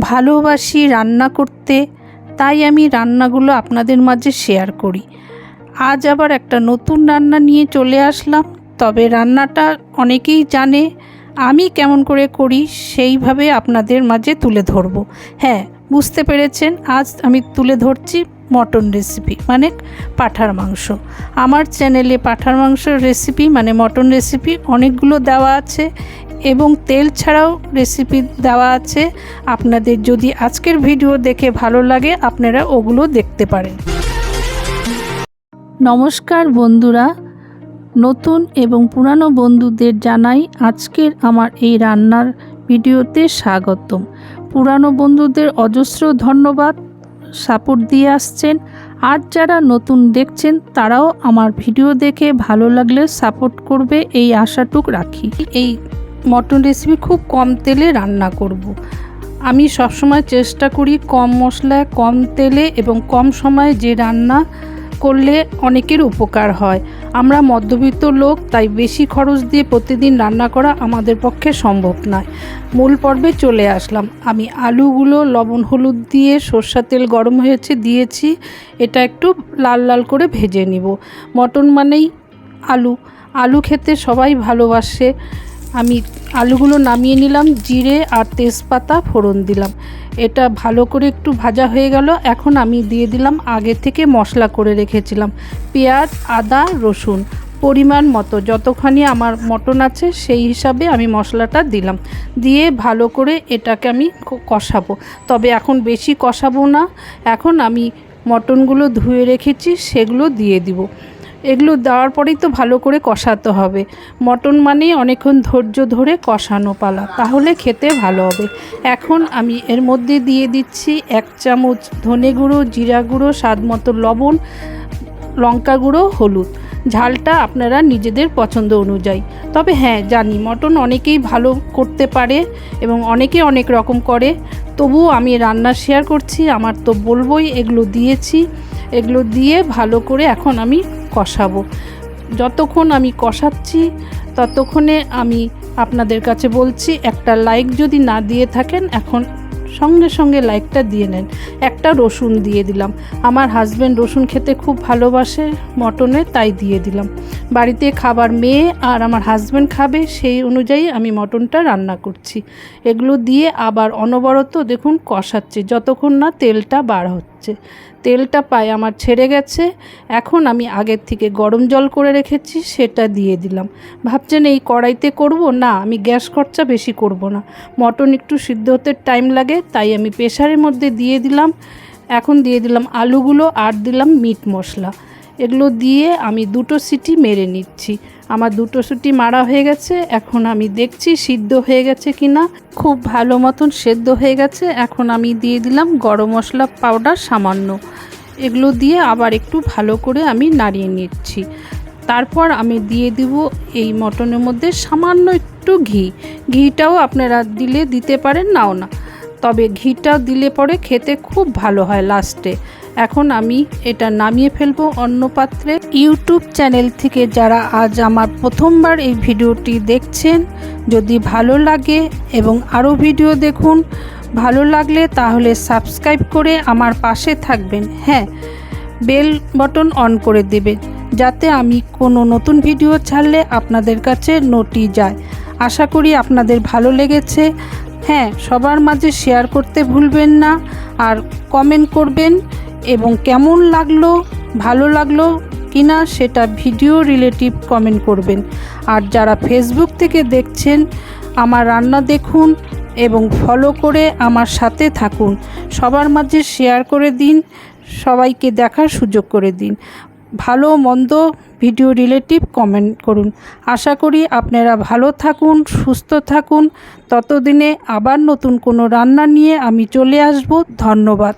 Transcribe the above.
ভালোবাসি রান্না করতে, তাই আমি রান্নাগুলো আপনাদের মাঝে শেয়ার করি। আজ আবার একটা নতুন রান্না নিয়ে চলে আসলাম, তবে রান্নাটা অনেকেই জানে, আমি কেমন করে করি সেইভাবে আপনাদের মাঝে তুলে ধরবো। হ্যাঁ বুঝতে পেরেছেন, আজ আমি তুলে ধরছি মটন রেসিপি মানে পাঠার মাংস। আমার চ্যানেলে পাঠার মাংসের রেসিপি মানে মটন রেসিপি অনেকগুলো দেওয়া আছে এবং তেল ছাড়াও রেসিপি দেওয়া আছে। আপনাদের যদি আজকের ভিডিও দেখে ভালো লাগে, আপনারা ওগুলো দেখতে পারেন। নমস্কার বন্ধুরা, নতুন এবং পুরানো বন্ধুদের জানাই আজকের আমার এই রান্নার ভিডিওতে স্বাগতম। পুরানো বন্ধুদের অজস্র ধন্যবাদ। সাপোর্ট দিয়ে আসছেন। আর যারা নতুন দেখছেন, তারাও আমার ভিডিও দেখে ভালো লাগলে সাপোর্ট করবে এই আশাটুক রাখি। এই মটন রেসিপি খুব কম তেলে রান্না করব। আমি সবসময় চেষ্টা করি কম মশলায়, কম তেলে এবং কম সময়ে যে রান্না করলে অনেকের উপকার হয়। আমরা মধ্যবিত্ত লোক, তাই বেশি খরচ দিয়ে প্রতিদিন রান্না করা আমাদের পক্ষে সম্ভব নয়। মূল পর্বে চলে আসলাম। আমি আলুগুলো, লবণ, হলুদ দিয়ে সর্ষা তেল গরম হয়েছে দিয়েছি। এটা একটু লাল লাল করে ভেজে নিব। মটন মানেই আলু। আলু খেতে সবাই ভালোবাসে। আমি আলুগুলো নামিয়ে নিলাম, জিরে আর তেজপাতা ফোড়ন দিলাম। এটা ভালো করে একটু ভাজা হয়ে গেল। এখন আমি দিয়ে দিলাম আগে থেকে মশলা করে রেখেছিলাম। পেঁয়াজ, আদা, রসুন পরিমাণ মতো, যতখানি আমার মটন আছে সেই হিসাবে আমি মশলাটা দিলাম। দিয়ে ভালো করে এটাকে আমি কষাবো। তবে এখন বেশি কষাবো না। এখন আমি মটনগুলো ধুয়ে রেখেছি, সেগুলো দিয়ে দিব। এগুলো দেওয়ার পরেই তো ভালো করে কষাতে হবে। মটন মানেই অনেকক্ষণ ধৈর্য ধরে কষানো পালা। তাহলে খেতে ভালো হবে। এখন আমি এর মধ্যে দিয়ে দিচ্ছি এক চামচ ধনে গুঁড়ো, জিরা গুঁড়ো, স্বাদ মতো লবণ, লঙ্কা গুঁড়ো, হলুদ। ঝালটা আপনারা নিজেদের পছন্দ অনুযায়ী। তবে হ্যাঁ জানি মটন অনেকেই ভালো করতে পারে এবং অনেকে অনেক রকম করে। তবুও আমি রান্না শেয়ার করছি। আমার তো বলবোই এগুলো দিয়েছি। এগুলো দিয়ে ভালো করে এখন আমি কষাবো। যতক্ষণ আমি কষাচ্ছি, ততক্ষণে আমি আপনাদের কাছে বলছি, একটা লাইক যদি না দিয়ে থাকেন, এখন সঙ্গে সঙ্গে লাইকটা দিয়ে নেন। একটা রসুন দিয়ে দিলাম। আমার হাজব্যান্ড রসুন খেতে খুব ভালোবাসে, মটনে তাই দিয়ে দিলাম। বাড়িতে খাবার মেয়ে আর আমার হাজব্যান্ড খাবে, সেই অনুযায়ী আমি মটনটা রান্না করছি। এগুলো দিয়ে আবার অনবরত দেখুন কষাচ্ছি, যতক্ষণ না তেলটা বার হচ্ছে। তেলটা পায় আমার ছেড়ে গেছে। এখন আমি আগের থেকে গরম জল করে রেখেছি, সেটা দিয়ে দিলাম। ভাবছেন এই কড়াইতে করব? না, আমি গ্যাস খরচা বেশি করব না। মটন একটু সিদ্ধ হতে টাইম লাগে, তাই আমি প্রেশারের মধ্যে দিয়ে দিলাম। এখন দিয়ে দিলাম আলুগুলো আর দিলাম মিট মশলা। এগুলো দিয়ে আমি দুটো সিটি মেরে নিচ্ছি। আমার দুটো সিটি মারা হয়ে গেছে, এখন আমি দেখছি সিদ্ধ হয়ে গেছে কি না খুব ভালো মতন সেদ্ধ হয়ে গেছে, এখন আমি দিয়ে দিলাম গরম মশলা পাউডার সামান্য। এগুলো দিয়ে আবার একটু ভালো করে আমি নাড়িয়ে নিচ্ছি। তারপর আমি দিয়ে দিব এই মটনের মধ্যে সামান্য একটু ঘি। ঘিটাও আপনারা দিলে দিতে পারেন, নাও না। তবে ঘিটা দিলে পরে খেতে খুব ভালো হয় লাস্টে। এখন আমি এটা নামিয়ে ফেলব অন্য পাত্রে। ইউটিউব চ্যানেল থেকে যারা আজ আমার প্রথমবার এই ভিডিওটি দেখছেন, যদি ভালো লাগে এবং আরও ভিডিও দেখুন, ভালো লাগলে তাহলে সাবস্ক্রাইব করে আমার পাশে থাকবেন। হ্যাঁ বেল বটন অন করে দেবেন, যাতে আমি কোনো নতুন ভিডিও ছাড়লে আপনাদের কাছে নোটি যায়। আশা করি আপনাদের ভালো লেগেছে। হ্যাঁ সবার মাঝে শেয়ার করতে ভুলবেন না আর কমেন্ট করবেন। এবং কেমন লাগল, ভালো লাগল কিনা সেটা ভিডিও রিলেটিভ কমেন্ট করবেন। আর যারা ফেসবুক থেকে দেখছেন, আমার রান্না দেখুন এবং ফলো করে আমার সাথে থাকুন। সবার মাঝে শেয়ার করে দিন, সবাইকে দেখার সুযোগ করে দিন। ভালো মন্দ ভিডিও রিলেটিভ কমেন্ট করুন। আশা করি আপনারা ভালো থাকুন, সুস্থ থাকুন। ততদিনে আবার নতুন কোনো রান্না নিয়ে আমি চলে আসব। ধন্যবাদ।